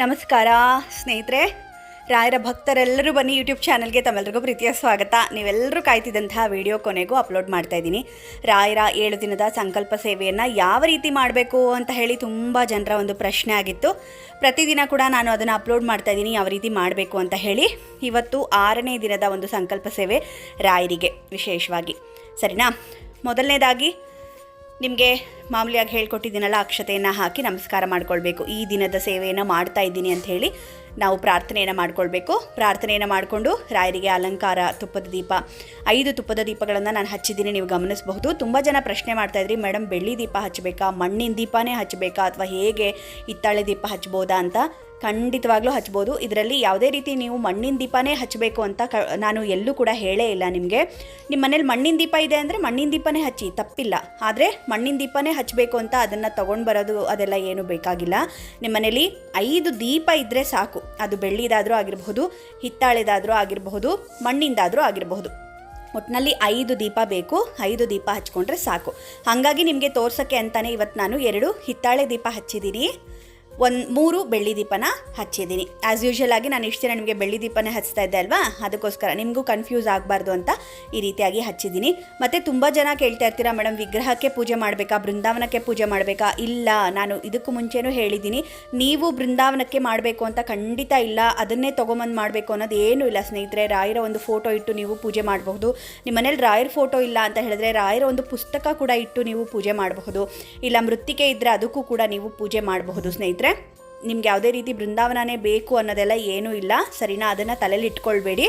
ನಮಸ್ಕಾರ ಸ್ನೇಹಿತರೆ, ರಾಯರ ಭಕ್ತರೆಲ್ಲರೂ ಬನ್ನಿ ಯೂಟ್ಯೂಬ್ ಚಾನಲ್ಗೆ ತಮ್ಮೆಲ್ಲರಿಗೂ ಪ್ರೀತಿಯ ಸ್ವಾಗತ. ನೀವೆಲ್ಲರೂ ಕಾಯ್ತಿದ್ದಂತಹ ವಿಡಿಯೋ ಕೊನೆಗೂ ಅಪ್ಲೋಡ್ ಮಾಡ್ತಾ ಇದ್ದೀನಿ. ರಾಯರ ಏಳು ದಿನದ ಸಂಕಲ್ಪ ಸೇವೆಯನ್ನು ಯಾವ ರೀತಿ ಮಾಡಬೇಕು ಅಂತ ಹೇಳಿ ತುಂಬ ಜನರ ಒಂದು ಪ್ರಶ್ನೆ ಆಗಿತ್ತು. ಪ್ರತಿದಿನ ಕೂಡ ನಾನು ಅದನ್ನು ಅಪ್ಲೋಡ್ ಮಾಡ್ತಾ ಇದ್ದೀನಿ, ಯಾವ ರೀತಿ ಮಾಡಬೇಕು ಅಂತ ಹೇಳಿ. ಇವತ್ತು ಆರನೇ ದಿನದ ಒಂದು ಸಂಕಲ್ಪ ಸೇವೆ ರಾಯರಿಗೆ ವಿಶೇಷವಾಗಿ. ಸರಿನಾ? ಮೊದಲನೇದಾಗಿ ನಿಮಗೆ ಮಾಮೂಲಿಯಾಗಿ ಹೇಳ್ಕೊಟ್ಟಿದ್ದೀನಲ್ಲ ಅಕ್ಷತೆಯನ್ನು ಹಾಕಿ ನಮಸ್ಕಾರ ಮಾಡಿಕೊಳ್ಬೇಕು. ಈ ದಿನದ ಸೇವೆಯನ್ನು ಮಾಡ್ತಾ ಇದ್ದೀನಿ ಅಂತ ಹೇಳಿ ನಾವು ಪ್ರಾರ್ಥನೆಯನ್ನು ಮಾಡ್ಕೊಳ್ಬೇಕು. ಪ್ರಾರ್ಥನೆಯನ್ನು ಮಾಡಿಕೊಂಡು ರಾಯರಿಗೆ ಅಲಂಕಾರ ತುಪ್ಪದ ದೀಪ. ಐದು ತುಪ್ಪದ ದೀಪಗಳನ್ನು ನಾನು ಹಚ್ಚಿದ್ದೀನಿ, ನೀವು ಗಮನಿಸಬಹುದು. ತುಂಬ ಜನ ಪ್ರಶ್ನೆ ಮಾಡ್ತಾ ಇದ್ರಿ ಮೇಡಮ್ ಬೆಳ್ಳಿ ದೀಪ ಹಚ್ಚಬೇಕಾ? ಮಣ್ಣಿನ ದೀಪನೇ ಹಚ್ಚಬೇಕಾ? ಅಥವಾ ಹೇಗೆ ಹಿತ್ತಾಳೆ ದೀಪ ಹಚ್ಬೋದಾ? ಅಂತ ಖಂಡಿತವಾಗ್ಲೂ ಹಚ್ಬೋದು. ಇದರಲ್ಲಿ ಯಾವುದೇ ರೀತಿ ನೀವು ಮಣ್ಣಿನ ದೀಪನೇ ಹಚ್ಚಬೇಕು ಅಂತ ಕ, ನಾನು ಎಲ್ಲೂ ಕೂಡ ಹೇಳೇ ಇಲ್ಲ ನಿಮಗೆ. ನಿಮ್ಮ ಮನೇಲಿ ಮಣ್ಣಿನ ದೀಪ ಇದೆ ಅಂದರೆ ಮಣ್ಣಿನ ದೀಪನೇ ಹಚ್ಚಿ, ತಪ್ಪಿಲ್ಲ. ಆದರೆ ಮಣ್ಣಿನ ದೀಪನೇ ಹಚ್ಚಬೇಕು ಅಂತ ಅದನ್ನು ತೊಗೊಂಡು ಬರೋದು ಅದೆಲ್ಲ ಏನು ಬೇಕಾಗಿಲ್ಲ. ನಿಮ್ಮ ಮನೇಲಿ ಐದು ದೀಪ ಇದ್ದರೆ ಸಾಕು. ಅದು ಬೆಳ್ಳಿದಾದರೂ ಆಗಿರಬಹುದು, ಹಿತ್ತಾಳೆದಾದರೂ ಆಗಿರಬಹುದು, ಮಣ್ಣಿಂದಾದರೂ ಆಗಿರಬಹುದು. ಒಟ್ಟಿನಲ್ಲಿ ಐದು ದೀಪ ಬೇಕು, ಐದು ದೀಪ ಹಚ್ಕೊಂಡ್ರೆ ಸಾಕು. ಹಾಗಾಗಿ ನಿಮಗೆ ತೋರ್ಸೋಕ್ಕೆ ಅಂತಲೇ ಇವತ್ತು ನಾನು ಎರಡು ಹಿತ್ತಾಳೆ ದೀಪ ಹಚ್ಚಿದ್ದೀನಿ. ಒಂದು ಮೂರು ಬೆಳ್ಳಿ ದೀಪನ ಹಚ್ಚಿದ್ದೀನಿ. ಆ್ಯಸ್ ಯೂಶುವಲ್ ಆಗಿ ನಾನು ಇಷ್ಟು ದಿನ ನಿಮಗೆ ಬೆಳ್ಳಿ ದೀಪನೇ ಹಚ್ತಾ ಇದ್ದೆ ಅಲ್ವಾ? ಅದಕ್ಕೋಸ್ಕರ ನಿಮಗೂ ಕನ್ಫ್ಯೂಸ್ ಆಗಬಾರ್ದು ಅಂತ ಈ ರೀತಿಯಾಗಿ ಹಚ್ಚಿದ್ದೀನಿ. ಮತ್ತು ತುಂಬ ಜನ ಕೇಳ್ತಾ ಇರ್ತೀರಾ ಮೇಡಮ್ ವಿಗ್ರಹಕ್ಕೆ ಪೂಜೆ ಮಾಡಬೇಕಾ? ಬೃಂದಾವನಕ್ಕೆ ಪೂಜೆ ಮಾಡಬೇಕಾ? ಇಲ್ಲ, ನಾನು ಇದಕ್ಕೂ ಮುಂಚೆನೂ ಹೇಳಿದ್ದೀನಿ. ನೀವು ಬೃಂದಾವನಕ್ಕೆ ಮಾಡಬೇಕು ಅಂತ ಖಂಡಿತ ಇಲ್ಲ. ಅದನ್ನೇ ತೊಗೊಂಬಂದು ಮಾಡಬೇಕು ಅನ್ನೋದು ಏನೂ ಇಲ್ಲ, ಸ್ನೇಹಿತರೆ. ರಾಯರ ಒಂದು ಫೋಟೋ ಇಟ್ಟು ನೀವು ಪೂಜೆ ಮಾಡಬಹುದು. ನಿಮ್ಮ ಮನೇಲಿ ರಾಯರ ಫೋಟೋ ಇಲ್ಲ ಅಂತ ಹೇಳಿದ್ರೆ ರಾಯರ ಒಂದು ಪುಸ್ತಕ ಕೂಡ ಇಟ್ಟು ನೀವು ಪೂಜೆ ಮಾಡಬಹುದು. ಇಲ್ಲ, ಮೃತ್ತಿಕೆ ಇದ್ದರೆ ಅದಕ್ಕೂ ಕೂಡ ನೀವು ಪೂಜೆ ಮಾಡಬಹುದು, ಸ್ನೇಹಿತರೆ. ನಿಮ್ಗೆ ಯಾವುದೇ ರೀತಿ ಬೃಂದಾವನನೇ ಬೇಕು ಅನ್ನೋದೆಲ್ಲ ಏನೂ ಇಲ್ಲ. ಸರಿನಾ? ಅದನ್ನು ತಲೆಯಲ್ಲಿ ಇಟ್ಕೊಳ್ಬೇಡಿ.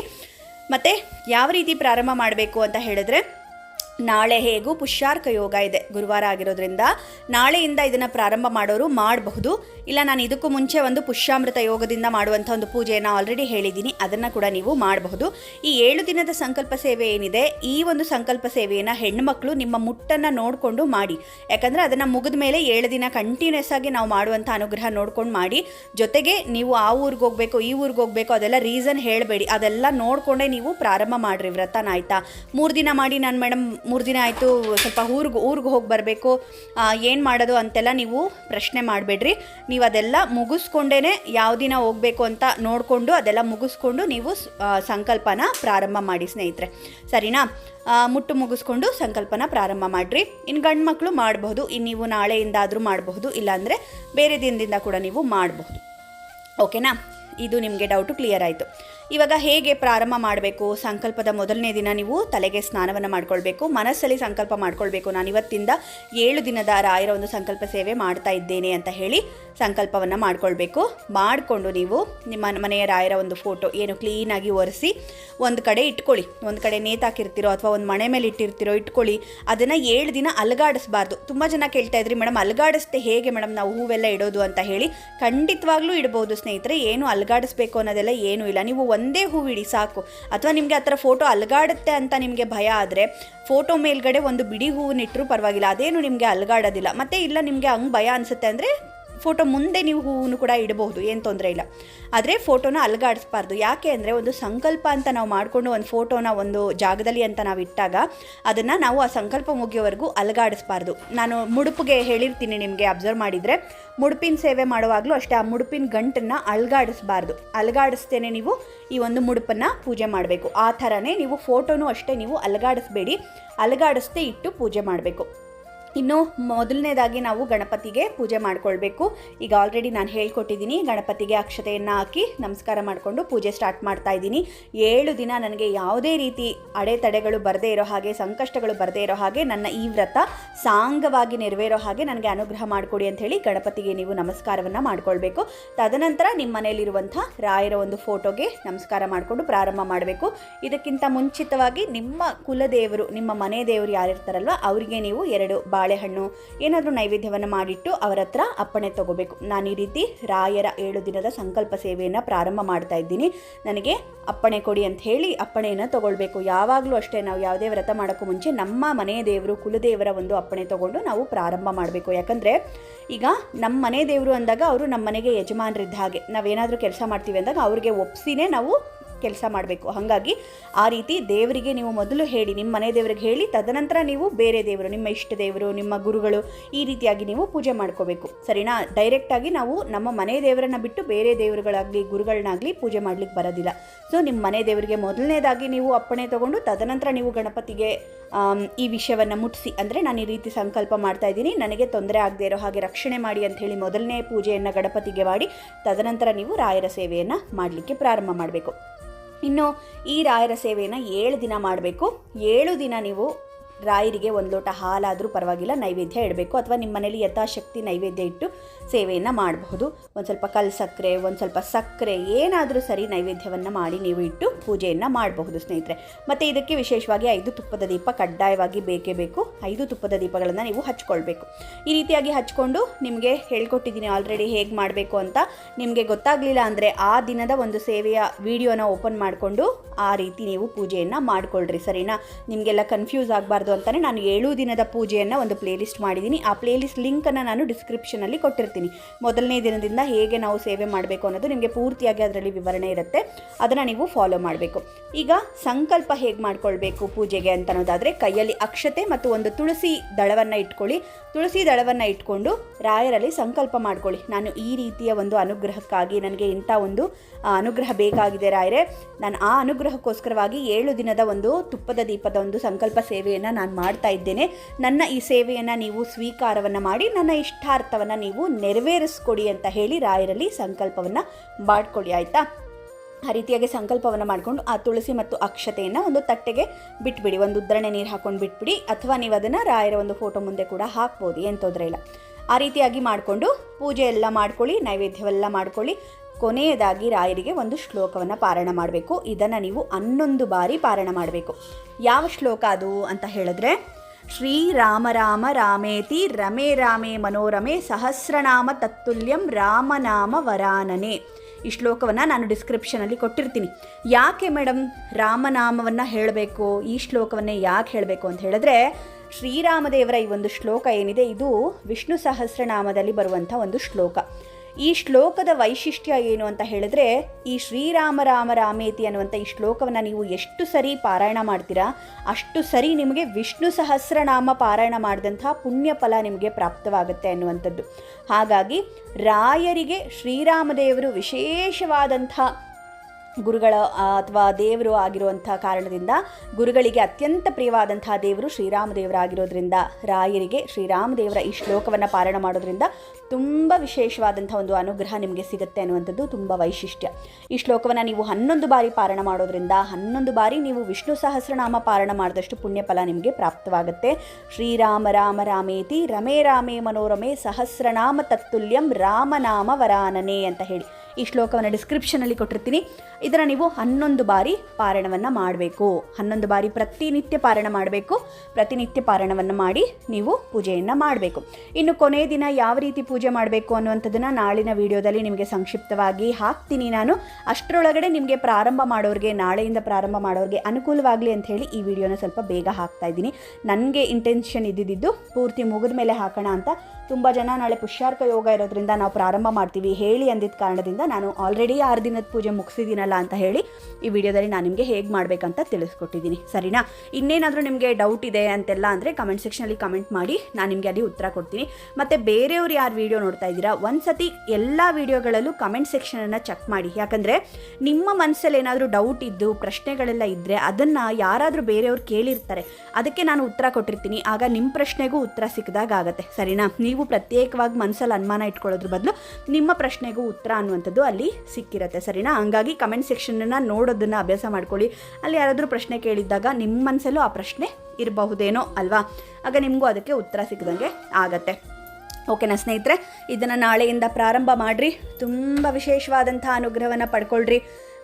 ಮತ್ತು ಯಾವ ರೀತಿ ಪ್ರಾರಂಭ ಮಾಡಬೇಕು ಅಂತ ಹೇಳಿದ್ರೆ ನಾಳೆ ಹೇಗೂ ಪುಷ್ಯಾರ್ಕ ಯೋಗ ಇದೆ. ಗುರುವಾರ ಆಗಿರೋದ್ರಿಂದ ನಾಳೆಯಿಂದ ಇದನ್ನು ಪ್ರಾರಂಭ ಮಾಡೋರು ಮಾಡಬಹುದು. ಇಲ್ಲ, ನಾನು ಇದಕ್ಕೂ ಮುಂಚೆ ಒಂದು ಪುಷ್ಯಾಮೃತ ಯೋಗದಿಂದ ಮಾಡುವಂಥ ಒಂದು ಪೂಜೆಯನ್ನು ಆಲ್ರೆಡಿ ಹೇಳಿದ್ದೀನಿ. ಅದನ್ನು ಕೂಡ ನೀವು ಮಾಡಬಹುದು. ಈ ಏಳು ದಿನದ ಸಂಕಲ್ಪ ಸೇವೆ ಏನಿದೆ, ಈ ಒಂದು ಸಂಕಲ್ಪ ಸೇವೆಯನ್ನು ಹೆಣ್ಣುಮಕ್ಕಳು ನಿಮ್ಮ ಮುಟ್ಟನ್ನು ನೋಡಿಕೊಂಡು ಮಾಡಿ. ಯಾಕಂದರೆ ಅದನ್ನು ಮುಗಿದ ಮೇಲೆ ಏಳು ದಿನ ಕಂಟಿನ್ಯೂಸ್ ಆಗಿ ನಾವು ಮಾಡುವಂಥ ಅನುಗ್ರಹ ನೋಡ್ಕೊಂಡು ಮಾಡಿ. ಜೊತೆಗೆ ನೀವು ಆ ಊರಿಗೆ ಹೋಗಬೇಕು, ಈ ಊರಿಗೆ ಹೋಗಬೇಕು, ಅದೆಲ್ಲ ರೀಸನ್ ಹೇಳಬೇಡಿ. ಅದೆಲ್ಲ ನೋಡಿಕೊಂಡೇ ನೀವು ಪ್ರಾರಂಭ ಮಾಡಿರಿ ವ್ರತನ, ಆಯಿತಾ? ಮೂರು ದಿನ ಮಾಡಿ ನಾನು ಮೇಡಮ್ ಮೂರು ದಿನ ಆಯಿತು ಸ್ವಲ್ಪ ಊರಿಗೆ ಊರಿಗೆ ಹೋಗಿ ಬರಬೇಕು. ಏನು ಮಾಡೋದು ಅಂತೆಲ್ಲ ನೀವು ಪ್ರಶ್ನೆ ಮಾಡಬೇಡ್ರಿ. ನೀವು ಅದೆಲ್ಲ ಮುಗಿಸ್ಕೊಂಡೇ ಯಾವ ದಿನ ಹೋಗಬೇಕು ಅಂತ ನೋಡಿಕೊಂಡು ಅದೆಲ್ಲ ಮುಗಿಸ್ಕೊಂಡು ನೀವು ಸಂಕಲ್ಪನ ಪ್ರಾರಂಭ ಮಾಡಿ ಸ್ನೇಹಿತರೆ. ಸರಿನಾ? ಮುಟ್ಟು ಮುಗಿಸ್ಕೊಂಡು ಸಂಕಲ್ಪನ ಪ್ರಾರಂಭ ಮಾಡಿರಿ. ಇನ್ನು ಗಂಡು ಮಕ್ಕಳು ಮಾಡಬಹುದು ಇನ್ನು ನೀವು ನಾಳೆಯಿಂದ ಆದರೂ ಮಾಡಬಹುದು, ಇಲ್ಲಾಂದರೆ ಬೇರೆ ದಿನದಿಂದ ಕೂಡ ನೀವು ಮಾಡಬಹುದು. ಓಕೆನಾ? ಇದು ನಿಮಗೆ ಡೌಟು ಕ್ಲಿಯರ್ ಆಯಿತು. ಇವಾಗ ಹೇಗೆ ಪ್ರಾರಂಭ ಮಾಡಬೇಕು? ಸಂಕಲ್ಪದ ಮೊದಲನೇ ದಿನ ನೀವು ತಲೆಗೆ ಸ್ನಾನವನ್ನು ಮಾಡ್ಕೊಳ್ಬೇಕು. ಮನಸ್ಸಲ್ಲಿ ಸಂಕಲ್ಪ ಮಾಡ್ಕೊಳ್ಬೇಕು. ನಾನು ಇವತ್ತಿಂದ ಏಳು ದಿನದ ರಾಯರ ಒಂದು ಸಂಕಲ್ಪ ಸೇವೆ ಮಾಡ್ತಾ ಇದ್ದೇನೆ ಅಂತ ಹೇಳಿ ಸಂಕಲ್ಪವನ್ನು ಮಾಡಿಕೊಳ್ಬೇಕು. ಮಾಡಿಕೊಂಡು ನೀವು ನಿಮ್ಮ ಮನೆಯ ರಾಯರ ಒಂದು ಫೋಟೋ ಏನು ಕ್ಲೀನಾಗಿ ಒರೆಸಿ ಒಂದು ಕಡೆ ಇಟ್ಕೊಳ್ಳಿ. ಒಂದು ಕಡೆ ನೇತಾಕಿರ್ತಿರೋ ಅಥವಾ ಒಂದು ಮನೆ ಮೇಲೆ ಇಟ್ಟಿರ್ತಿರೋ ಇಟ್ಕೊಳ್ಳಿ. ಅದನ್ನು ಏಳು ದಿನ ಅಲಗಾಡಿಸ್ಬಾರ್ದು. ತುಂಬ ಜನ ಕೇಳ್ತಾ ಇದ್ರಿ ಮೇಡಮ್ ಅಲಗಾಡಿಸ್ತೆ ಹೇಗೆ ಮೇಡಮ್ ನಾವು ಹೂವೆಲ್ಲ ಇಡೋದು ಅಂತ ಹೇಳಿ? ಖಂಡಿತವಾಗ್ಲೂ ಇಡ್ಬೋದು ಸ್ನೇಹಿತರೆ. ಏನು ಅಲಗಾಡಿಸ್ಬೇಕು ಅನ್ನೋದೆಲ್ಲ ಏನೂ ಇಲ್ಲ. ನೀವು ಒಂದೇ ಹೂವು ಇಡಿ ಸಾಕು. ಅಥವಾ ನಿಮಗೆ ಆ ಥರ ಫೋಟೋ ಅಲಗಾಡುತ್ತೆ ಅಂತ ನಿಮಗೆ ಭಯ ಆದರೆ ಫೋಟೋ ಮೇಲ್ಗಡೆ ಒಂದು ಬಿಡಿ ಹೂವನ್ನಿಟ್ಟರೂ ಪರವಾಗಿಲ್ಲ. ಅದೇನು ನಿಮಗೆ ಅಲಗಾಡೋದಿಲ್ಲ. ಮತ್ತು ಇಲ್ಲ, ನಿಮಗೆ ಹಂಗೆ ಭಯ ಅನಿಸುತ್ತೆ ಅಂದರೆ ಫೋಟೋ ಮುಂದೆ ನೀವು ಹೂವನ್ನು ಕೂಡ ಇಡಬಹುದು, ಏನು ತೊಂದರೆ ಇಲ್ಲ. ಆದರೆ ಫೋಟೋನ ಅಲ್ಗಾಡಿಸ್ಬಾರ್ದು. ಯಾಕೆ ಅಂದರೆ ಒಂದು ಸಂಕಲ್ಪ ಅಂತ ನಾವು ಮಾಡಿಕೊಂಡು ಒಂದು ಫೋಟೋನ ಒಂದು ಜಾಗದಲ್ಲಿ ಅಂತ ನಾವು ಇಟ್ಟಾಗ ಅದನ್ನು ನಾವು ಆ ಸಂಕಲ್ಪ ಮುಗಿಯೋವರೆಗೂ ಅಲಗಾಡಿಸ್ಬಾರ್ದು. ನಾನು ಮುಡುಪಿಗೆ ಹೇಳಿರ್ತೀನಿ ನಿಮಗೆ ಅಬ್ಸರ್ವ್ ಮಾಡಿದರೆ. ಮುಡುಪಿನ ಸೇವೆ ಮಾಡುವಾಗಲೂ ಅಷ್ಟೇ, ಆ ಮುಡುಪಿನ ಗಂಟನ್ನು ಅಲ್ಗಾಡಿಸ್ಬಾರ್ದು. ಅಲಗಾಡಿಸ್ತೇನೆ ನೀವು ಈ ಒಂದು ಮುಡುಪನ್ನು ಪೂಜೆ ಮಾಡಬೇಕು. ಆ ಥರನೇ ನೀವು ಫೋಟೋನೂ ಅಷ್ಟೇ ನೀವು ಅಲಗಾಡಿಸ್ಬೇಡಿ. ಅಲಗಾಡಿಸ್ದೇ ಇಟ್ಟು ಪೂಜೆ ಮಾಡಬೇಕು. ಇನ್ನು ಮೊದಲನೇದಾಗಿ ನಾವು ಗಣಪತಿಗೆ ಪೂಜೆ ಮಾಡ್ಕೊಳ್ಬೇಕು. ಈಗ ಆಲ್ರೆಡಿ ನಾನು ಹೇಳ್ಕೊಟ್ಟಿದ್ದೀನಿ, ಗಣಪತಿಗೆ ಅಕ್ಷತೆಯನ್ನು ಹಾಕಿ ನಮಸ್ಕಾರ ಮಾಡಿಕೊಂಡು ಪೂಜೆ ಸ್ಟಾರ್ಟ್ ಮಾಡ್ತಾ ಇದ್ದೀನಿ. ಏಳು ದಿನ ನನಗೆ ಯಾವುದೇ ರೀತಿ ಅಡೆತಡೆಗಳು ಬರದೇ ಇರೋ ಹಾಗೆ, ಸಂಕಷ್ಟಗಳು ಬರದೇ ಇರೋ ಹಾಗೆ ನನ್ನ ಈ ವ್ರತ ಸಾಂಗವಾಗಿ ನೆರವೇರೋ ಹಾಗೆ ನನಗೆ ಅನುಗ್ರಹ ಮಾಡಿಕೊಡಿ ಹೇಳಿ ಗಣಪತಿಗೆ ನೀವು ನಮಸ್ಕಾರವನ್ನು ಮಾಡಿಕೊಳ್ಬೇಕು. ತದನಂತರ ನಿಮ್ಮ ಮನೆಯಲ್ಲಿರುವಂಥ ರಾಯರ ಒಂದು ಫೋಟೋಗೆ ನಮಸ್ಕಾರ ಮಾಡಿಕೊಂಡು ಪ್ರಾರಂಭ ಮಾಡಬೇಕು. ಇದಕ್ಕಿಂತ ಮುಂಚಿತವಾಗಿ ನಿಮ್ಮ ಕುಲದೇವರು, ನಿಮ್ಮ ಮನೆ ದೇವರು ಯಾರಿರ್ತಾರಲ್ವ, ಅವರಿಗೆ ನೀವು ಎರಡು ಬಾಳೆಹಣ್ಣು ಏನಾದರೂ ನೈವೇದ್ಯವನ್ನು ಮಾಡಿಟ್ಟು ಅವರ ಹತ್ರ ಅಪ್ಪಣೆ ತಗೋಬೇಕು. ನಾನು ಈ ರೀತಿ ರಾಯರ ಏಳು ದಿನದ ಸಂಕಲ್ಪ ಸೇವೆಯನ್ನು ಪ್ರಾರಂಭ ಮಾಡ್ತಾ ಇದ್ದೀನಿ. ನನಗೆ ಅಪ್ಪಣೆ ಕೊಡಿ ಅಂತ ಹೇಳಿ ಅಪ್ಪಣೆಯನ್ನು ತಗೊಳ್ಬೇಕು. ಯಾವಾಗಲೂ ಅಷ್ಟೇ ನಾವು ಯಾವುದೇ ವ್ರತ ಮಾಡೋಕ್ಕೂ ಮುಂಚೆ ನಮ್ಮ ಮನೆ ದೇವರು ಕುಲದೇವರ ಒಂದು ಅಪ್ಪಣೆ ತಗೊಂಡು ನಾವು ಪ್ರಾರಂಭ ಮಾಡಬೇಕು. ಯಾಕಂದರೆ ಈಗ ನಮ್ಮ ಮನೆ ದೇವರು ಅಂದಾಗ ಅವರು ನಮ್ಮ ಮನೆಗೆ ಯಜಮಾನರಿದ್ದ ಹಾಗೆ. ನಾವೇನಾದರೂ ಕೆಲಸ ಮಾಡ್ತೀವಿ ಅಂದಾಗ ಅವ್ರಿಗೆ ಒಪ್ಸಿನೇ ನಾವು ಕೆಲಸ ಮಾಡಬೇಕು. ಹಾಗಾಗಿ ಆ ರೀತಿ ದೇವರಿಗೆ ನೀವು ಮೊದಲು ಹೇಳಿ, ನಿಮ್ಮ ಮನೆ ದೇವರಿಗೆ ಹೇಳಿ, ತದನಂತರ ನೀವು ಬೇರೆ ದೇವರು, ನಿಮ್ಮ ಇಷ್ಟ ದೇವರು, ನಿಮ್ಮ ಗುರುಗಳು ಈ ರೀತಿಯಾಗಿ ನೀವು ಪೂಜೆ ಮಾಡ್ಕೋಬೇಕು. ಸರಿನಾ? ಡೈರೆಕ್ಟಾಗಿ ನಾವು ನಮ್ಮ ಮನೆ ದೇವರನ್ನು ಬಿಟ್ಟು ಬೇರೆ ದೇವರುಗಳಾಗಲಿ, ಗುರುಗಳನ್ನಾಗಲಿ ಪೂಜೆ ಮಾಡ್ಲಿಕ್ಕೆ ಬರೋದಿಲ್ಲ. ಸೊ ನಿಮ್ಮ ಮನೆ ದೇವರಿಗೆ ಮೊದಲನೇದಾಗಿ ನೀವು ಅಪ್ಪಣೆ ತಗೊಂಡು, ತದನಂತರ ನೀವು ಗಣಪತಿಗೆ ಈ ವಿಷಯವನ್ನು ಮುಟ್ಟಿಸಿ ಅಂದರೆ ನಾನು ಈ ರೀತಿ ಸಂಕಲ್ಪ ಮಾಡ್ತಾ ಇದ್ದೀನಿ. ನನಗೆ ತೊಂದರೆ ಆಗದೆ ಇರೋ ಹಾಗೆ ರಕ್ಷಣೆ ಮಾಡಿ ಅಂಥೇಳಿ ಮೊದಲನೇ ಪೂಜೆಯನ್ನು ಗಣಪತಿಗೆ ಮಾಡಿ, ತದನಂತರ ನೀವು ರಾಯರ ಸೇವೆಯನ್ನು ಮಾಡಲಿಕ್ಕೆ ಪ್ರಾರಂಭ ಮಾಡಬೇಕು. ಇನ್ನು ಈ ರಾಯರ ಸೇವೆಯನ್ನು ಏಳು ದಿನ ಮಾಡಬೇಕು. ಏಳು ದಿನ ನೀವು ರಾಯರಿಗೆ ಒಂದು ಲೋಟ ಹಾಲಾದರೂ ಪರವಾಗಿಲ್ಲ, ನೈವೇದ್ಯ ಇಡಬೇಕು. ಅಥವಾ ನಿಮ್ಮ ಮನೇಲಿ ಯಥಾಶಕ್ತಿ ನೈವೇದ್ಯ ಇಟ್ಟು ಸೇವೆಯನ್ನು ಮಾಡಬಹುದು. ಒಂದು ಸ್ವಲ್ಪ ಕಲ್ಲು ಸಕ್ಕರೆ, ಒಂದು ಸ್ವಲ್ಪ ಸಕ್ಕರೆ ಏನಾದರೂ ಸರಿ ನೈವೇದ್ಯವನ್ನು ಮಾಡಿ ನೀವು ಇಟ್ಟು ಪೂಜೆಯನ್ನು ಮಾಡಬಹುದು ಸ್ನೇಹಿತರೆ. ಮತ್ತು ಇದಕ್ಕೆ ವಿಶೇಷವಾಗಿ ಐದು ತುಪ್ಪದ ದೀಪ ಕಡ್ಡಾಯವಾಗಿ ಬೇಕೇ ಬೇಕು. ಐದು ತುಪ್ಪದ ದೀಪಗಳನ್ನು ನೀವು ಹಚ್ಕೊಳ್ಬೇಕು. ಈ ರೀತಿಯಾಗಿ ಹಚ್ಕೊಂಡು ನಿಮಗೆ ಹೇಳ್ಕೊಟ್ಟಿದ್ದೀನಿ ಆಲ್ರೆಡಿ ಹೇಗೆ ಮಾಡಬೇಕು ಅಂತ. ನಿಮಗೆ ಗೊತ್ತಾಗಲಿಲ್ಲ ಅಂದರೆ ಆ ದಿನದ ಒಂದು ಸೇವೆಯ ವಿಡಿಯೋನ ಓಪನ್ ಮಾಡಿಕೊಂಡು ಆ ರೀತಿ ನೀವು ಪೂಜೆಯನ್ನು ಮಾಡಿಕೊಳ್ಳ್ರಿ ಸರಿನಾ? ನಿಮಗೆಲ್ಲ ಕನ್ಫ್ಯೂಸ್ ಆಗಬಾರ್ದು. ಅಂತಲೇ ನಾನು ಏಳು ದಿನದ ಪೂಜೆಯನ್ನು ಒಂದು ಪ್ಲೇಲಿಸ್ಟ್ ಮಾಡಿದ್ದೀನಿ ಆ ಪ್ಲೇಲಿಸ್ಟ್ ಲಿಂಕನ್ನು ನಾನು ಡಿಸ್ಕ್ರಿಪ್ಷನಲ್ಲಿ ಕೊಟ್ಟಿರ್ತೀನಿ. ಮೊದಲನೇ ದಿನದಿಂದ ಹೇಗೆ ನಾವು ಸೇವೆ ಮಾಡಬೇಕು ಅನ್ನೋದು ನಿಮಗೆ ಪೂರ್ತಿಯಾಗಿ ಅದರಲ್ಲಿ ವಿವರಣೆ ಇರುತ್ತೆ. ಅದನ್ನು ನೀವು ಫಾಲೋ ಮಾಡಬೇಕು. ಈಗ ಸಂಕಲ್ಪ ಹೇಗೆ ಮಾಡ್ಕೊಳ್ಬೇಕು ಪೂಜೆಗೆ ಅಂತ ಅನ್ನೋದಾದರೆ ಕೈಯಲ್ಲಿ ಅಕ್ಷತೆ ಮತ್ತು ಒಂದು ತುಳಸಿ ದಳವನ್ನು ಇಟ್ಕೊಳ್ಳಿ. ತುಳಸಿ ದಳವನ್ನು ಇಟ್ಕೊಂಡು ರಾಯರಲ್ಲಿ ಸಂಕಲ್ಪ ಮಾಡ್ಕೊಳ್ಳಿ. ನಾನು ಈ ರೀತಿಯ ಒಂದು ಅನುಗ್ರಹಕ್ಕಾಗಿ ನನಗೆ ಇಂಥ ಒಂದು ಅನುಗ್ರಹ ಬೇಕಾಗಿದೆ ರಾಯರೇ. ನಾನು ಆ ಅನುಗ್ರಹಕ್ಕೋಸ್ಕರವಾಗಿ ಏಳು ದಿನದ ಒಂದು ತುಪ್ಪದ ದೀಪದ ಒಂದು ಸಂಕಲ್ಪ ಸೇವೆಯನ್ನು ನಾನು ಮಾಡ್ತಾ ಇದ್ದೇನೆ. ನನ್ನ ಈ ಸೇವೆಯನ್ನು ನೀವು ಸ್ವೀಕಾರವನ್ನು ಮಾಡಿ, ನನ್ನ ಇಷ್ಟಾರ್ಥವನ್ನು ನೀವು ನೆರವೇರಿಸ್ಕೊಡಿ ಅಂತ ಹೇಳಿ ರಾಯರಲ್ಲಿ ಸಂಕಲ್ಪವನ್ನು ಮಾಡ್ಕೊಳ್ಳಿ, ಆಯಿತಾ? ಆ ರೀತಿಯಾಗಿ ಸಂಕಲ್ಪವನ್ನು ಮಾಡಿಕೊಂಡು ಆ ತುಳಸಿ ಮತ್ತು ಅಕ್ಷತೆಯನ್ನು ಒಂದು ತಟ್ಟೆಗೆ ಬಿಟ್ಬಿಡಿ. ಒಂದು ಉದ್ರಣೆ ನೀರು ಹಾಕೊಂಡು ಬಿಟ್ಬಿಡಿ. ಅಥವಾ ನೀವು ಅದನ್ನು ರಾಯರ ಒಂದು ಫೋಟೋ ಮುಂದೆ ಕೂಡ ಹಾಕ್ಬೋದು, ಏನು ತೊಂದರೆ ಇಲ್ಲ. ಆ ರೀತಿಯಾಗಿ ಮಾಡಿಕೊಂಡು ಪೂಜೆ ಎಲ್ಲ ಮಾಡ್ಕೊಳ್ಳಿ, ನೈವೇದ್ಯವೆಲ್ಲ ಮಾಡ್ಕೊಳ್ಳಿ. ಕೊನೆಯದಾಗಿ ರಾಯರಿಗೆ ಒಂದು ಶ್ಲೋಕವನ್ನು ಪಾರಣ ಮಾಡಬೇಕು. ಇದನ್ನು ನೀವು ಹನ್ನೊಂದು ಬಾರಿ ಪಾರಣ ಮಾಡಬೇಕು. ಯಾವ ಶ್ಲೋಕ ಅದು ಅಂತ ಹೇಳಿದ್ರೆ ಶ್ರೀರಾಮ ರಾಮ ರಾಮೇತಿ ರಮೇ ರಾಮೇ ಮನೋರಮೆ ಸಹಸ್ರನಾಮ ತತ್ತುಲ್ಯಂ ರಾಮನಾಮ ವರಾನನೆ. ಈ ಶ್ಲೋಕವನ್ನು ನಾನು ಡಿಸ್ಕ್ರಿಪ್ಷನಲ್ಲಿ ಕೊಟ್ಟಿರ್ತೀನಿ. ಯಾಕೆ ಮೇಡಮ್ ರಾಮನಾಮವನ್ನು ಹೇಳಬೇಕು? ಈ ಶ್ಲೋಕವನ್ನೇ ಯಾಕೆ ಹೇಳಬೇಕು ಅಂತ ಹೇಳಿದ್ರೆ, ಶ್ರೀರಾಮದೇವರ ಈ ಒಂದು ಶ್ಲೋಕ ಏನಿದೆ, ಇದು ವಿಷ್ಣು ಸಹಸ್ರನಾಮದಲ್ಲಿ ಬರುವಂಥ ಒಂದು ಶ್ಲೋಕ. ಈ ಶ್ಲೋಕದ ವೈಶಿಷ್ಟ್ಯ ಏನು ಅಂತ ಹೇಳಿದ್ರೆ, ಈ ಶ್ರೀರಾಮ ರಾಮ ರಾಮೇತಿ ಅನ್ನುವಂಥ ಈ ಶ್ಲೋಕವನ್ನು ನೀವು ಎಷ್ಟು ಸರಿ ಪಾರಾಯಣ ಮಾಡ್ತೀರಾ, ಅಷ್ಟು ಸರಿ ನಿಮಗೆ ವಿಷ್ಣು ಸಹಸ್ರನಾಮ ಪಾರಾಯಣ ಮಾಡಿದಂಥ ಪುಣ್ಯ ಫಲ ನಿಮಗೆ ಪ್ರಾಪ್ತವಾಗುತ್ತೆ ಅನ್ನುವಂಥದ್ದು. ಹಾಗಾಗಿ ರಾಯರಿಗೆ ಶ್ರೀರಾಮದೇವರು ವಿಶೇಷವಾದಂಥ ಗುರುಗಳ ಅಥವಾ ದೇವರು ಆಗಿರುವಂಥ ಕಾರಣದಿಂದ ಗುರುಗಳಿಗೆ ಅತ್ಯಂತ ಪ್ರಿಯವಾದಂತಹ ದೇವರು ಶ್ರೀರಾಮದೇವರಾಗಿರೋದ್ರಿಂದ, ರಾಯರಿಗೆ ಶ್ರೀರಾಮದೇವರ ಈ ಶ್ಲೋಕವನ್ನು ಪಾರಣ ಮಾಡೋದ್ರಿಂದ ತುಂಬ ವಿಶೇಷವಾದಂಥ ಒಂದು ಅನುಗ್ರಹ ನಿಮಗೆ ಸಿಗುತ್ತೆ ಅನ್ನುವಂಥದ್ದು ತುಂಬ ವೈಶಿಷ್ಟ್ಯ. ಈ ಶ್ಲೋಕವನ್ನು ನೀವು ಹನ್ನೊಂದು ಬಾರಿ ಪಾರಣ ಮಾಡೋದ್ರಿಂದ ಹನ್ನೊಂದು ಬಾರಿ ನೀವು ವಿಷ್ಣು ಸಹಸ್ರನಾಮ ಪಾರಣ ಮಾಡಿದಷ್ಟು ಪುಣ್ಯಫಲ ನಿಮಗೆ ಪ್ರಾಪ್ತವಾಗುತ್ತೆ. ಶ್ರೀರಾಮ, ರಾಮ, ರಾಮೇತಿ, ರಮೇ, ರಾಮೇ, ಮನೋರಮೆ, ಸಹಸ್ರನಾಮ ತತ್ತುಲ್ಯಂ ರಾಮನಾಮ ವರಾನನೆ ಅಂತ ಹೇಳಿ. ಈ ಶ್ಲೋಕವನ್ನು ಡಿಸ್ಕ್ರಿಪ್ಷನಲ್ಲಿ ಕೊಟ್ಟಿರ್ತೀನಿ. ಇದನ್ನು ನೀವು ಹನ್ನೊಂದು ಬಾರಿ ಪಾರಣವನ್ನು ಮಾಡಬೇಕು. ಹನ್ನೊಂದು ಬಾರಿ ಪ್ರತಿನಿತ್ಯ ಪಾರಣ ಮಾಡಬೇಕು. ಪ್ರತಿನಿತ್ಯ ಪಾರಣವನ್ನು ಮಾಡಿ ನೀವು ಪೂಜೆಯನ್ನು ಮಾಡಬೇಕು. ಇನ್ನು ಕೊನೆಯ ದಿನ ಯಾವ ರೀತಿ ಪೂಜೆ ಮಾಡಬೇಕು ಅನ್ನುವಂಥದ್ದನ್ನು ನಾಳಿನ ವಿಡಿಯೋದಲ್ಲಿ ನಿಮಗೆ ಸಂಕ್ಷಿಪ್ತವಾಗಿ ಹಾಕ್ತೀನಿ ನಾನು. ಅಷ್ಟರೊಳಗಡೆ ನಿಮಗೆ ಪ್ರಾರಂಭ ಮಾಡೋರಿಗೆ, ನಾಳೆಯಿಂದ ಪ್ರಾರಂಭ ಮಾಡೋರಿಗೆ ಅನುಕೂಲವಾಗಲಿ ಅಂತ ಹೇಳಿ ಈ ವಿಡಿಯೋನ ಸ್ವಲ್ಪ ಬೇಗ ಹಾಕ್ತಾ ಇದ್ದೀನಿ. ನನಗೆ ಇಂಟೆನ್ಷನ್ ಇದ್ದಿದ್ದು ಪೂರ್ತಿ ಮುಗಿದ ಮೇಲೆ ಹಾಕೋಣ ಅಂತ. ತುಂಬ ಜನ ನಾಳೆ ಪುಷ್ಯಾರ್ಕ ಯೋಗ ಇರೋದ್ರಿಂದ ನಾವು ಪ್ರಾರಂಭ ಮಾಡ್ತೀವಿ ಹೇಳಿ ಅಂದಿದ್ದ ಕಾರಣದಿಂದ ನಾನು ಆಲ್ರೆಡಿ ಆರು ದಿನದ ಪೂಜೆ ಮುಗಿಸಿದ್ದೀನಲ್ಲ. ಅಂತ ಹೇಳಿ ಈ ವಿಡಿಯೋದಲ್ಲಿ ನಾನು ನಿಮಗೆ ಹೇಗೆ ಮಾಡಬೇಕಂತ ತಿಳಿಸ್ಕೊಟ್ಟಿದ್ದೀನಿ. ಸರಿನಾ? ಇನ್ನೇನಾದರೂ ನಿಮಗೆ ಡೌಟ್ ಇದೆ ಅಂತೆಲ್ಲ ಅಂದರೆ ಕಮೆಂಟ್ ಸೆಕ್ಷನಲ್ಲಿ ಕಮೆಂಟ್ ಮಾಡಿ, ನಾನು ನಿಮಗೆ ಅಲ್ಲಿ ಉತ್ತರ ಕೊಡ್ತೀನಿ. ಮತ್ತು ಬೇರೆಯವ್ರು ಯಾರು ವಿಡಿಯೋ ನೋಡ್ತಾ ಇದ್ದೀರಾ ಒಂದು ಸತಿ ಎಲ್ಲ ವಿಡಿಯೋಗಳಲ್ಲೂ ಕಮೆಂಟ್ ಸೆಕ್ಷನನ್ನು ಚೆಕ್ ಮಾಡಿ. ಯಾಕಂದರೆ ನಿಮ್ಮ ಮನಸ್ಸಲ್ಲಿ ಏನಾದರೂ ಡೌಟ್ ಇದ್ದು, ಪ್ರಶ್ನೆಗಳೆಲ್ಲ ಇದ್ದರೆ ಅದನ್ನು ಯಾರಾದರೂ ಬೇರೆಯವ್ರು ಕೇಳಿರ್ತಾರೆ. ಅದಕ್ಕೆ ನಾನು ಉತ್ತರ ಕೊಟ್ಟಿರ್ತೀನಿ. ಆಗ ನಿಮ್ಮ ಪ್ರಶ್ನೆಗೂ ಉತ್ತರ ಸಿಕ್ಕಿದಾಗ ಆಗುತ್ತೆ. ಸರಿನಾ? ನೀವು ಪ್ರತ್ಯೇಕವಾಗಿ ಮನಸ್ಸಲ್ಲಿ ಅನುಮಾನ ಇಟ್ಕೊಳ್ಳೋದ್ರ ಬದಲು ನಿಮ್ಮ ಪ್ರಶ್ನೆಗೂ ಉತ್ತರ ಅನ್ನುವಂಥದ್ದು ಅಲ್ಲಿ ಸಿಕ್ಕಿರುತ್ತೆ. ಸರಿನಾ? ಹಂಗಾಗಿ ಕಮೆಂಟ್ ಸೆಕ್ಷನನ್ನು ನೋಡೋದನ್ನು ಅಭ್ಯಾಸ ಮಾಡ್ಕೊಳ್ಳಿ. ಅಲ್ಲಿ ಯಾರಾದರೂ ಪ್ರಶ್ನೆ ಕೇಳಿದ್ದಾಗ ನಿಮ್ಮ ಮನಸ್ಸಲ್ಲೂ ಆ ಪ್ರಶ್ನೆ ಇರಬಹುದೇನೋ ಅಲ್ವಾ? ಆಗ ನಿಮಗೂ ಅದಕ್ಕೆ ಉತ್ತರ ಸಿಕ್ಕದಂಗೆ ಆಗತ್ತೆ. ಓಕೆನಾ ಸ್ನೇಹಿತರೆ, ಇದನ್ನು ನಾಳೆಯಿಂದ ಪ್ರಾರಂಭ ಮಾಡಿರಿ. ತುಂಬ ವಿಶೇಷವಾದಂಥ ಅನುಗ್ರಹವನ್ನು ಪಡ್ಕೊಳ್ರಿ.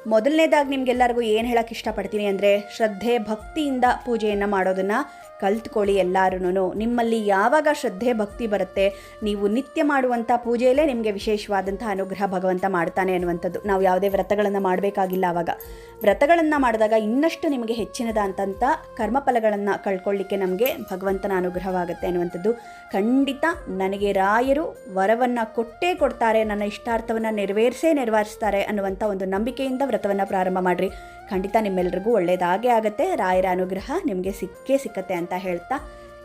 ಮೊದಲನೇದಾಗಿ ನಿಮಗೆಲ್ಲರಿಗೂ ಏನು ಹೇಳೋಕ್ಕೆ ಇಷ್ಟಪಡ್ತೀನಿ ಅಂದರೆ, ಶ್ರದ್ಧೆ, ಭಕ್ತಿಯಿಂದ ಪೂಜೆಯನ್ನು ಮಾಡೋದನ್ನು ಕಲ್ತ್ಕೊಳ್ಳಿ ಎಲ್ಲರೂ ನಿಮ್ಮಲ್ಲಿ ಯಾವಾಗ ಶ್ರದ್ಧೆ, ಭಕ್ತಿ ಬರುತ್ತೆ, ನೀವು ನಿತ್ಯ ಮಾಡುವಂಥ ಪೂಜೆಯಲ್ಲೇ ನಿಮಗೆ ವಿಶೇಷವಾದಂಥ ಅನುಗ್ರಹ ಭಗವಂತ ಮಾಡ್ತಾನೆ ಅನ್ನುವಂಥದ್ದು. ನಾವು ಯಾವುದೇ ವ್ರತಗಳನ್ನು ಮಾಡಬೇಕಾಗಿಲ್ಲ ಆವಾಗ. ವ್ರತಗಳನ್ನು ಮಾಡಿದಾಗ ಇನ್ನಷ್ಟು ನಿಮಗೆ ಹೆಚ್ಚಿನದಂಥ ಕರ್ಮಫಲಗಳನ್ನು ಕಳ್ಕೊಳ್ಳಿಕ್ಕೆ ನಮಗೆ ಭಗವಂತನ ಅನುಗ್ರಹವಾಗುತ್ತೆ ಅನ್ನುವಂಥದ್ದು. ಖಂಡಿತ ನನಗೆ ರಾಯರು ವರವನ್ನು ಕೊಟ್ಟೇ ಕೊಡ್ತಾರೆ, ನನ್ನ ಇಷ್ಟಾರ್ಥವನ್ನು ನೆರವೇರಿಸೇ ನೆರವೇರಿಸ್ತಾರೆ ಅನ್ನುವಂಥ ಒಂದು ನಂಬಿಕೆಯಿಂದ ವ್ರತವನ್ನು ಪ್ರಾರಂಭ ಮಾಡಿರಿ. ಖಂಡಿತ ನಿಮ್ಮೆಲ್ರಿಗೂ ಒಳ್ಳೆಯದಾಗೇ ಆಗುತ್ತೆ. ರಾಯರ ಅನುಗ್ರಹ ನಿಮಗೆ ಸಿಕ್ಕೇ ಸಿಕ್ಕತ್ತೆ ಅಂತ ಹೇಳ್ತಾ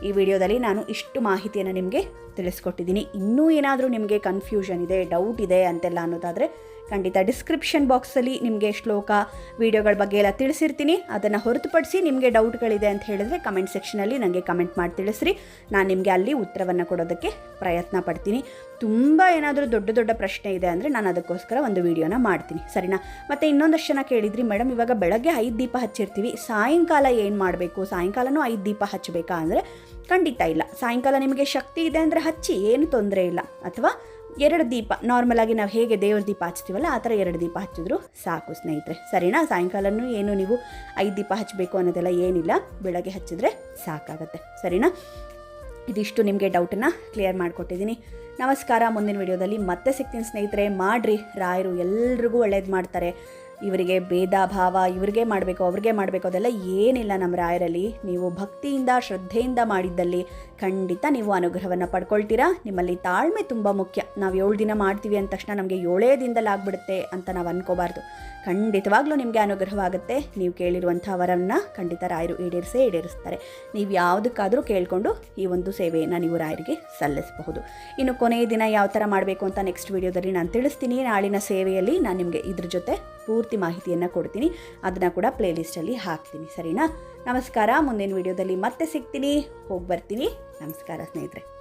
ಈ ವಿಡಿಯೋದಲ್ಲಿ ನಾನು ಇಷ್ಟು ಮಾಹಿತಿಯನ್ನು ನಿಮಗೆ ತಿಳಿಸ್ಕೊಟ್ಟಿದ್ದೀನಿ. ಇನ್ನೂ ಏನಾದರೂ ನಿಮಗೆ ಕನ್ಫ್ಯೂಷನ್ ಇದೆ ಡೌಟ್ ಇದೆ ಅಂತೆಲ್ಲ ಅನ್ನೋದಾದರೆ ಖಂಡಿತ ಡಿಸ್ಕ್ರಿಪ್ಷನ್ ಬಾಕ್ಸಲ್ಲಿ ನಿಮಗೆ ಶ್ಲೋಕ, ವಿಡಿಯೋಗಳ ಬಗ್ಗೆ ಎಲ್ಲ ತಿಳಿಸಿರ್ತೀನಿ. ಅದನ್ನು ಹೊರತುಪಡಿಸಿ ನಿಮಗೆ ಡೌಟ್ಗಳಿದೆ ಅಂತ ಹೇಳಿದ್ರೆ ಕಮೆಂಟ್ ಸೆಕ್ಷನಲ್ಲಿ ನನಗೆ ಕಮೆಂಟ್ ಮಾಡಿ ತಿಳಿಸ್ರಿ. ನಾನು ನಿಮಗೆ ಅಲ್ಲಿ ಉತ್ತರವನ್ನು ಕೊಡೋದಕ್ಕೆ ಪ್ರಯತ್ನ ಪಡ್ತೀನಿ. ತುಂಬ ಏನಾದರೂ ದೊಡ್ಡ ದೊಡ್ಡ ಪ್ರಶ್ನೆ ಇದೆ ಅಂದರೆ ನಾನು ಅದಕ್ಕೋಸ್ಕರ ಒಂದು ವಿಡಿಯೋನ ಮಾಡ್ತೀನಿ. ಸರಿನಾ? ಮತ್ತು ಇನ್ನೊಂದಷ್ಟು ಜನ ಕೇಳಿದ್ರಿ ಮೇಡಮ್ ಇವಾಗ ಬೆಳಗ್ಗೆ ಐದು ದೀಪ ಹಚ್ಚಿರ್ತೀವಿ. ಸಾಯಂಕಾಲ ಏನು ಮಾಡಬೇಕು? ಸಾಯಂಕಾಲನೂ ಐದು ದೀಪ ಹಚ್ಚಬೇಕಾ ಅಂದರೆ ಖಂಡಿತ ಇಲ್ಲ. ಸಾಯಂಕಾಲ ನಿಮಗೆ ಶಕ್ತಿ ಇದೆ ಅಂದರೆ ಹಚ್ಚಿ, ಏನು ತೊಂದರೆ ಇಲ್ಲ. ಅಥವಾ ಎರಡು ದೀಪ. ನಾರ್ಮಲಾಗಿ ನಾವು ಹೇಗೆ ದೇವ್ರ ದೀಪ ಹಚ್ತೀವಲ್ಲ ಆ ಥರ ಎರಡು ದೀಪ ಹಚ್ಚಿದ್ರು ಸಾಕು ಸ್ನೇಹಿತರೆ. ಸರಿನಾ? ಸಾಯಂಕಾಲನೂ ಏನು ನೀವು ಐದು ದೀಪ ಹಚ್ಚಬೇಕು ಅನ್ನೋದೆಲ್ಲ ಏನಿಲ್ಲ. ಬೆಳಗ್ಗೆ ಹಚ್ಚಿದ್ರೆ ಸಾಕಾಗತ್ತೆ. ಸರಿನಾ? ಇದಿಷ್ಟು ನಿಮಗೆ ಡೌಟನ್ನು ಕ್ಲಿಯರ್ ಮಾಡಿಕೊಟ್ಟಿದ್ದೀನಿ. ನಮಸ್ಕಾರ. ಮುಂದಿನ ವಿಡಿಯೋದಲ್ಲಿ ಮತ್ತೆ ಸಿಗ್ತೀನಿ ಸ್ನೇಹಿತರೆ. ಮಾಡಿರಿ. ರಾಯರು ಎಲ್ರಿಗೂ ಒಳ್ಳೇದು ಮಾಡ್ತಾರೆ. ಇವರಿಗೆ ಭೇದ ಭಾವ, ಇವ್ರಿಗೆ ಮಾಡಬೇಕು, ಅವ್ರಿಗೆ ಮಾಡಬೇಕು, ಅದೆಲ್ಲ ಏನಿಲ್ಲ ನಮ್ಮ ರಾಯರಲ್ಲಿ. ನೀವು ಭಕ್ತಿಯಿಂದ, ಶ್ರದ್ಧೆಯಿಂದ ಮಾಡಿದ್ದಲ್ಲಿ ಖಂಡಿತ ನೀವು ಅನುಗ್ರಹವನ್ನು ಪಡ್ಕೊಳ್ತೀರಾ? ನಿಮ್ಮಲ್ಲಿ ತಾಳ್ಮೆ ತುಂಬ ಮುಖ್ಯ. ನಾವು ಏಳು ದಿನ ಮಾಡ್ತೀವಿ ಅಂದ ತಕ್ಷಣ ನಮಗೆ ಏಳೇ ದಿನದಲ್ಲಿ ಆಗ್ಬಿಡುತ್ತೆ ಅಂತ ನಾವು ಅನ್ಕೋಬಾರ್ದು. ಖಂಡಿತವಾಗ್ಲೂ ನಿಮಗೆ ಅನುಗ್ರಹವಾಗುತ್ತೆ. ನೀವು ಕೇಳಿರುವಂಥ ವರವನ್ನು ಖಂಡಿತ ರಾಯರು ಈಡೇರಿಸೇ ಈಡೇರಿಸ್ತಾರೆ. ನೀವು ಯಾವುದಕ್ಕಾದರೂ ಕೇಳಿಕೊಂಡು ಈ ಒಂದು ಸೇವೆಯನ್ನು ನೀವು ರಾಯರಿಗೆ ಸಲ್ಲಿಸಬಹುದು. ಇನ್ನು ಕೊನೆಯ ದಿನ ಯಾವ ಥರ ಮಾಡಬೇಕು ಅಂತ ನೆಕ್ಸ್ಟ್ ವಿಡಿಯೋದಲ್ಲಿ ನಾನು ತಿಳಿಸ್ತೀನಿ. ನಾಳಿನ ಸೇವೆಯಲ್ಲಿ ನಾನು ನಿಮಗೆ ಇದ್ರ ಜೊತೆ ಪೂರ್ತಿ ಮಾಹಿತಿಯನ್ನು ಕೊಡ್ತೀನಿ. ಅದನ್ನು ಕೂಡ ಪ್ಲೇಲಿಸ್ಟಲ್ಲಿ ಹಾಕ್ತೀನಿ. ಸರಿನಾ? ನಮಸ್ಕಾರ. ಮುಂದಿನ ವಿಡಿಯೋದಲ್ಲಿ ಮತ್ತೆ ಸಿಗ್ತೀನಿ. ಹೋಗಿ ಬರ್ತೀನಿ. ನಮಸ್ಕಾರ ಸ್ನೇಹಿತರೆ.